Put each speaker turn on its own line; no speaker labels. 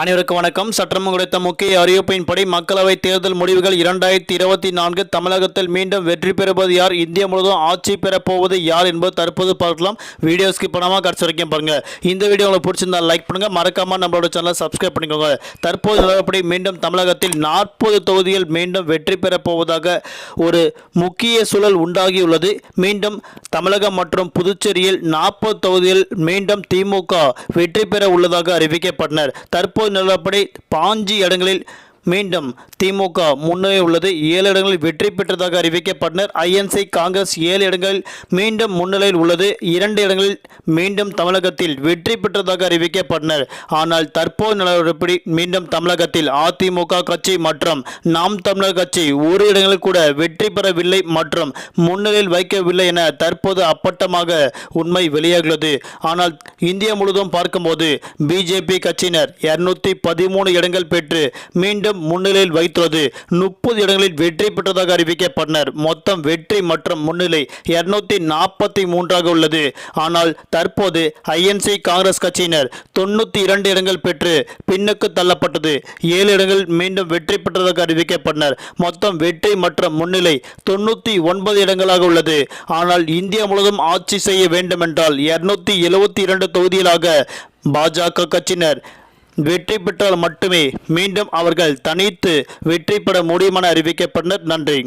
அனைவருக்கும் வணக்கம். சற்றம் கிடைத்த முக்கிய அறிவிப்பின்படி மக்களவை தேர்தல் முடிவுகள் இரண்டாயிரத்தி இருபத்தி நான்கு தமிழகத்தில் மீண்டும் வெற்றி பெறுவது யார்? இந்தியா முழுவதும் ஆட்சி பெறப்போவது யார் என்பது தற்போது பார்க்கலாம். வீடியோ ஸ்கிப் பண்ணாமல் கடைசி வரைக்கும் பாருங்க. இந்த வீடியோ உங்களுக்கு பிடிச்சிருந்தா லைக் பண்ணுங்க. மறக்காம நம்மளோட சேனலை சப்ஸ்கிரைப் பண்ணிக்கோங்க. தற்போது நிலவரப்படி மீண்டும் தமிழகத்தில் நாற்பது தொகுதிகள் மீண்டும் வெற்றி பெறப்போவதாக ஒரு முக்கிய சூழல் உண்டாகியுள்ளது. மீண்டும் தமிழகம் மற்றும் புதுச்சேரியில் நாற்பது தொகுதியில் மீண்டும் திமுக வெற்றி பெற உள்ளதாக அறிவிக்கப்பட்டனர். தற்போது நிலவரப்படி பாஞ்சு இடங்களில் மீண்டும் திமுக முன்னே உள்ளது. ஏழு இடங்களில் வெற்றி பெற்றதாக அறிவிக்கப்பட்டனர். ஐஎன்சி காங்கிரஸ் ஏழு இடங்களில் மீண்டும் முன்னிலையில் உள்ளது. இரண்டு இடங்களில் மீண்டும் தமிழகத்தில் வெற்றி பெற்றதாக அறிவிக்கப்பட்டனர். ஆனால் தற்போது நிலவரப்படி மீண்டும் தமிழகத்தில் அதிமுக கட்சி மற்றும் நாம் தமிழர் கட்சி ஒரு இடங்களில் கூட வெற்றி பெறவில்லை மற்றும் முன்னிலையில் வைக்கவில்லை என தற்போது அப்பட்டமாக உண்மை வெளியாகிறது. ஆனால் இந்தியா முழுவதும் பார்க்கும்போது பிஜேபி கட்சியினர் இருநூத்தி பதிமூணு இடங்கள் பெற்று மீண்டும் முன்னிலையில் வைத்துள்ளது. முப்பது இடங்களில் வெற்றி பெற்றதாக அறிவிக்கப்பட்டனர். மொத்தம் வெற்றி மற்றும் முன்னிலை இருநூத்தி நாற்பத்தி மூன்றாக உள்ளது. ஆனால் தற்போது ஐஎன்சி காங்கிரஸ் கட்சியினர் தொண்ணூத்தி இரண்டு இடங்கள் பெற்று பின்னுக்கு தள்ளப்பட்டது. ஏழு இடங்கள் மீண்டும் வெற்றி பெற்றதாக அறிவிக்கப்பட்டனர். மொத்தம் வெற்றி மற்றும் முன்னிலை தொண்ணூத்தி ஒன்பது இடங்களாக உள்ளது. ஆனால் இந்தியா முழுவதும் ஆட்சி செய்ய வேண்டுமென்றால் இருநூத்தி எழுவத்தி இரண்டு தொகுதிகளாக பாஜக கட்சியினர் வெற்றி பெற்றால் மட்டுமே மீண்டும் அவர்கள் தனித்து வெற்றி பெற முடியும் என அறிவிக்கப்பட்டனர். நன்றி.